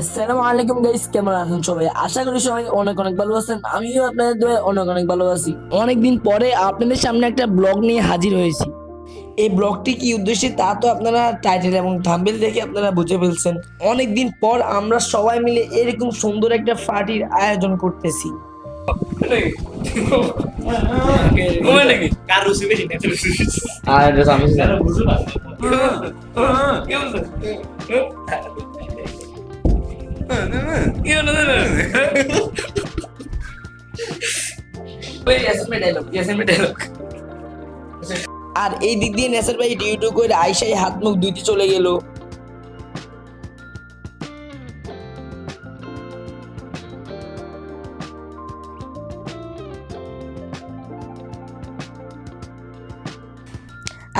আসসালামু আলাইকুম গাইস কেমন আছেন সবাই? আশা করি সবাই অনেক অনেক ভালো আছেন আমিও আপনাদের দোয়ায় অনেক অনেক ভালো আছি। অনেকদিন পরে আপনাদের সামনে একটা ব্লগ নিয়ে হাজির হয়েছি। এই ব্লগটি কি উদ্দেশ্যে তা তো আপনারা টাইটেল এবং থাম্বেল দেখে আপনারা বুঝে ফেলছেন। অনেকদিন পর আমরা সবাই মিলে এরকম সুন্দর একটা পার্টির আয়োজন করতেছি। আর আর এই দিক দিয়ে নেসার ভাই ডিউটি করে আইসাই হাত মুখ ধুইতে চলে গেল।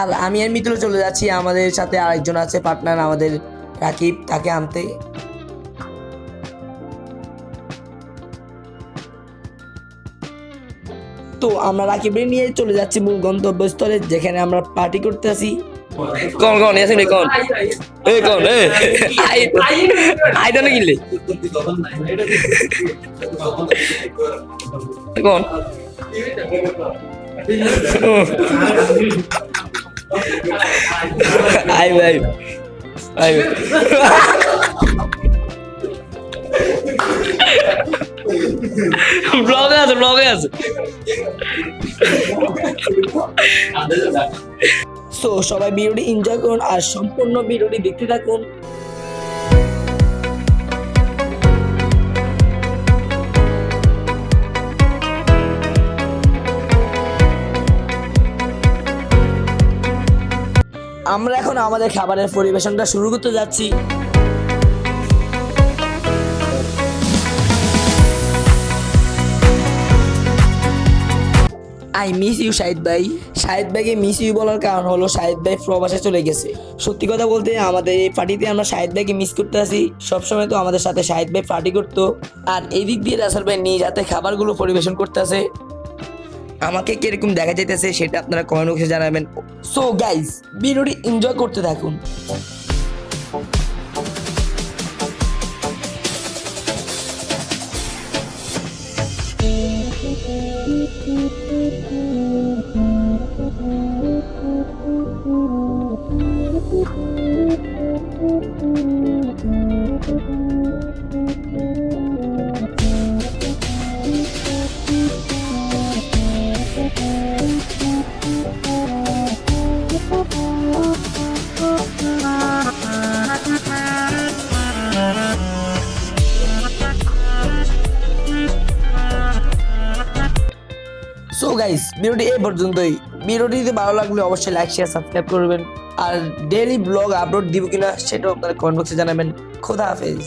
আর আমি আর মিত্র চলে যাচ্ছি, আমাদের সাথে আরেকজন আছে পার্টনার আমাদের রাকিব, তাকে আনতে। তো আমরা রাকিবের নিয়ে চলে যাচ্ছি মূল গন্তব্যস্থলে যেখানে আমরা পার্টি করতে আসি। কোন কোন এসে রে কোন? এ কোন এ আই আই কিনলে কোন? আই ভাই। আই ব্লগে আছে ব্লগে আছে সো সবাই ভিডিওটি এনজয় করুন আর সম্পূর্ণ ভিডিওটি দেখতে থাকুন। আমরা এখন আমাদের খাবারের পরিবেশনটা শুরু করতে যাচ্ছি। আই মিস ইউ শাহিদ ভাই। শাহিদ ভাইকে মিস ইউ বলার কারণ হলো শাহিদ ভাই প্রবাসে চলে গেছে। সত্যি কথা বলতে আমাদের এই পার্টিতে আমরা শাহিদ ভাইকে মিস করতে আসি। সবসময় তো আমাদের সাথে শাহিদ ভাই পার্টি করতো। আর এই দিক দিয়ে রাসাল ভাই নিজ হাতে খাবারগুলো পরিবেশন করতে আসে। আমাকে কীরকম দেখা যাইতেছে সেটা আপনারা কমেন্ট বক্সে জানাবেন। সো গাইস ভিডিওটি এনজয় করতে থাকুন। গাইস ভিডিওটি এই পর্যন্তই। ভিডিওটি যদি ভালো লাগলে অবশ্যই লাইক শেয়ার সাবস্ক্রাইব করবেন। আর ডেইলি ব্লগ আপলোড দিব কিনা সেটাও আপনারা কমেন্ট বক্সে জানাবেন। খোদা হাফেজ।